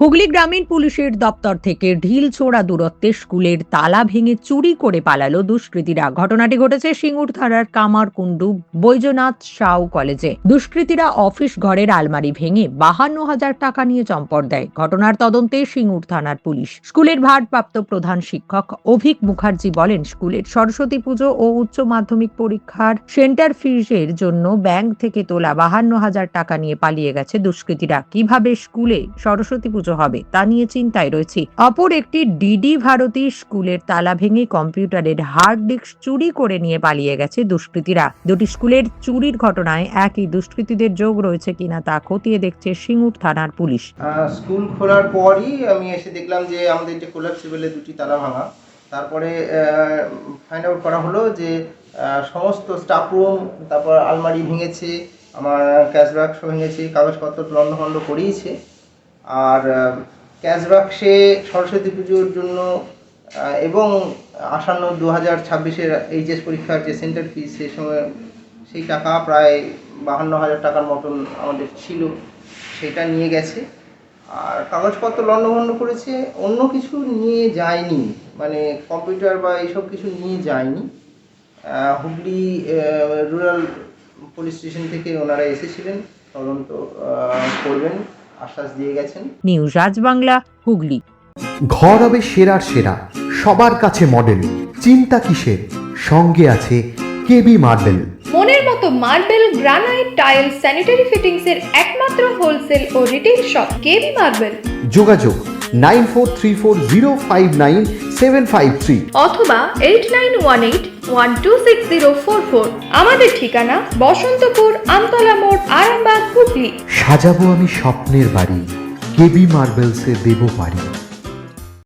হুগলি গ্রামীণ পুলিশের দপ্তর থেকে ঢিল ছোড়া দূরত্বে স্কুলের তালা ভেঙে চুরি করে পালালো দুষ্কৃতীরা। ঘটনাটি ঘটেছে সিঙ্গুর থানার কামারকুণ্ডু বৈজনাথ সাউ কলেজে। দুষ্কৃতীরা অফিস ঘরের আলমারি ভেঙে বাহান্ন হাজার টাকা নিয়ে চম্পট দেয়। ঘটনার তদন্তে সিঙ্গুর থানার পুলিশ। স্কুলের ভারপ্রাপ্ত প্রধান শিক্ষক অভিক মুখার্জি বলেন, স্কুলের সরস্বতী পুজো ও উচ্চ মাধ্যমিক পরীক্ষার সেন্টার ফিজের জন্য ব্যাংক থেকে তোলা বাহান্ন হাজার টাকা নিয়ে পালিয়ে গেছে দুষ্কৃতীরা। কীভাবে স্কুলে সরস্বতী পুজো হবে, তা নিয়ে চিন্তায় রয়েছে। অপর একটি ডিডি ভারতী স্কুলের তালা ভেঙে কম্পিউটারের হার্ড ডিস্ক চুরি করে নিয়ে পালিয়ে গেছে দুষ্কৃতীরা। দুটি স্কুলের চুরির ঘটনায় একই দুষ্কৃতীদের যোগ রয়েছে কিনা তা খতিয়ে দেখছে সিঙ্গুর থানার পুলিশ। স্কুল খোলার পরই আমি এসে দেখলাম যে আমাদের যে কোলাপসিবলের দুটি তালা ভাঙা, তারপরে ফাইন্ড আউট করা হলো যে সমস্ত স্টাফ রুম তারপর আলমারি ভেঙেছে, আমার ক্যাশ বাক্স ভেঙেছে, কাগজপত্র লণ্ডভণ্ড করিয়েছে। আর ক্যাশ বাক্সে সরস্বতী পুজোর জন্য এবং আসন্ন দু হাজার ছাব্বিশের এইচএস পরীক্ষার যে সেন্টার ফিস সেই সময় সেই টাকা প্রায় বাহান্ন হাজার টাকার মতন আমাদের ছিল, সেটা নিয়ে গেছে। আর কাগজপত্র লণ্ডভণ্ড করেছে, অন্য কিছু নিয়ে যায়নি মানে কম্পিউটার বা এইসব কিছু নিয়ে যায়নি। হুগলি রুরাল পুলিশ স্টেশন থেকে ওনারা এসেছিলেন, তদন্ত করবেন। আশ্বাস দিয়ে গেছেন। নিউজ আজ বাংলা হুগলি। ঘর হবে সেরার সেরা সবার কাছে মডেল চিন্তা কিসের? সঙ্গে আছে কেবি মার্বেল মনের মতো marble granite tile sanitary fittings এর একমাত্র হোলসেল ও রিটেল শপ কেবি মার্বেল যোগাযোগ nine four three four zero five nine seven five three অথবা eight nine one eight one two six zero four four আমাদের ঠিকানা বসন্তপুর আমতলা হুগলি সাজাবো আমি স্বপ্নের বাড়ি কেবি মার্বেলসে দেব বাড়ি